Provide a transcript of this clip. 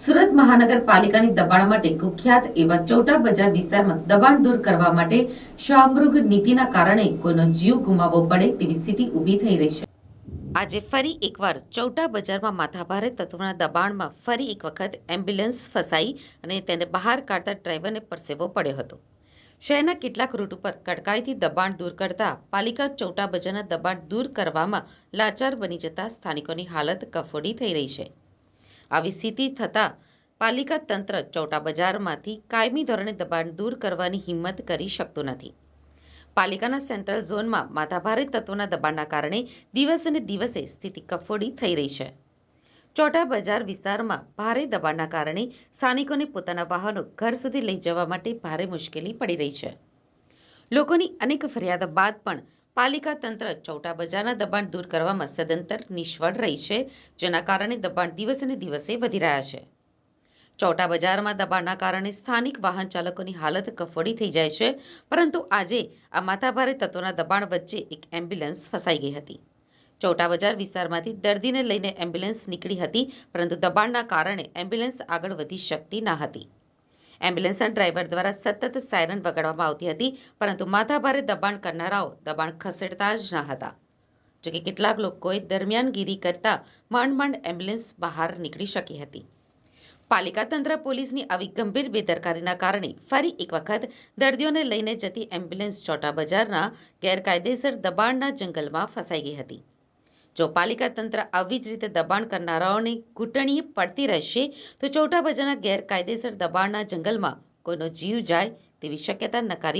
સુરત મહાનગરપાલિકાની દબાણ માટે કુખ્યાત એવા ચોટા બજાર વિસ્તારમાં દબાણ દૂર કરવા માટે શામૃગ નીતિના કારણે કોઈનો જીવ ગુમાવવો પડે તેવી સ્થિતિ ઊભી થઈ રહી છે. આજે ફરી એકવાર ચૌટા બજારમાં માથાભારે તત્વોના દબાણમાં ફરી એક વખત એમ્બ્યુલન્સ ફસાઈ અને તેને બહાર કાઢતા ડ્રાઈવરને પરસેવો પડ્યો હતો. શહેરના કેટલાક રૂટ ઉપર કડકાઈથી દબાણ દૂર કરતા પાલિકા ચૌટા બજારના દબાણ દૂર કરવામાં લાચાર બની જતા સ્થાનિકોની હાલત કફોડી થઈ રહી છે. આવી સ્થિતિ થતાં પાલિકા તંત્ર ચૌટા બજારમાંથી કાયમી ધોરણે દબાણ દૂર કરવાની હિંમત કરી શકતું નથી. પાલિકાના સેન્ટ્રલ ઝોનમાં માથાભારે તત્વોના દબાણના કારણે દિવસે દિવસે સ્થિતિ કફોડી થઈ રહી છે. ચોટા બજાર વિસ્તારમાં ભારે દબાણના કારણે સ્થાનિકોને પોતાના વાહનો ઘર સુધી લઈ જવા માટે ભારે મુશ્કેલી પડી રહી છે. લોકોની અનેક ફરિયાદો બાદ પણ પાલિકા તંત્ર ચૌટા બજારના દબાણ દૂર કરવામાં સદંતર નિષ્ફળ રહી છે, જેના કારણે દબાણ દિવસે દિવસે વધી રહ્યા છે. ચોટા બજારમાં દબાણના કારણે સ્થાનિક વાહન ચાલકોની હાલત કફોડી થઈ જાય છે, પરંતુ આજે આ માથાભારે તત્વોના દબાણ વચ્ચે એક એમ્બ્યુલન્સ ફસાઈ ગઈ હતી. ચોટા બજાર વિસ્તારમાંથી દર્દીને લઈને એમ્બ્યુલન્સ નીકળી હતી, પરંતુ દબાણના કારણે એમ્બ્યુલન્સ આગળ વધી શકતી ન હતી. એમ્બ્યુલન્સના ડ્રાઈવર દ્વારા સતત સાયરન વગાડવામાં આવતી હતી, પરંતુ માથાભારે દબાણ કરનારાઓ દબાણ ખસેડતા જ ન હતા. જોકે કેટલાક લોકોએ દરમિયાનગીરી કરતા માંડ માંડ એમ્બ્યુલન્સ બહાર નીકળી શકી હતી. પાલિકા તંત્ર પોલીસની આવી ગંભીર બેદરકારીના કારણે ફરી એક વખત દર્દીઓને લઈને જતી એમ્બ્યુલન્સ ચોટા બજારના ગેરકાયદેસર દબાણના જંગલમાં ફસાઈ ગઈ હતી. જો પાલિકા તંત્ર આવી જ રીતે દબાણ કરનારાઓની ઘૂંટણી પડતી રહેશે, તો ચોટા બજારના ગેરકાયદેસર દબાણના જંગલમાં કોઈનો જીવ જાય તેવી શક્યતા નકારી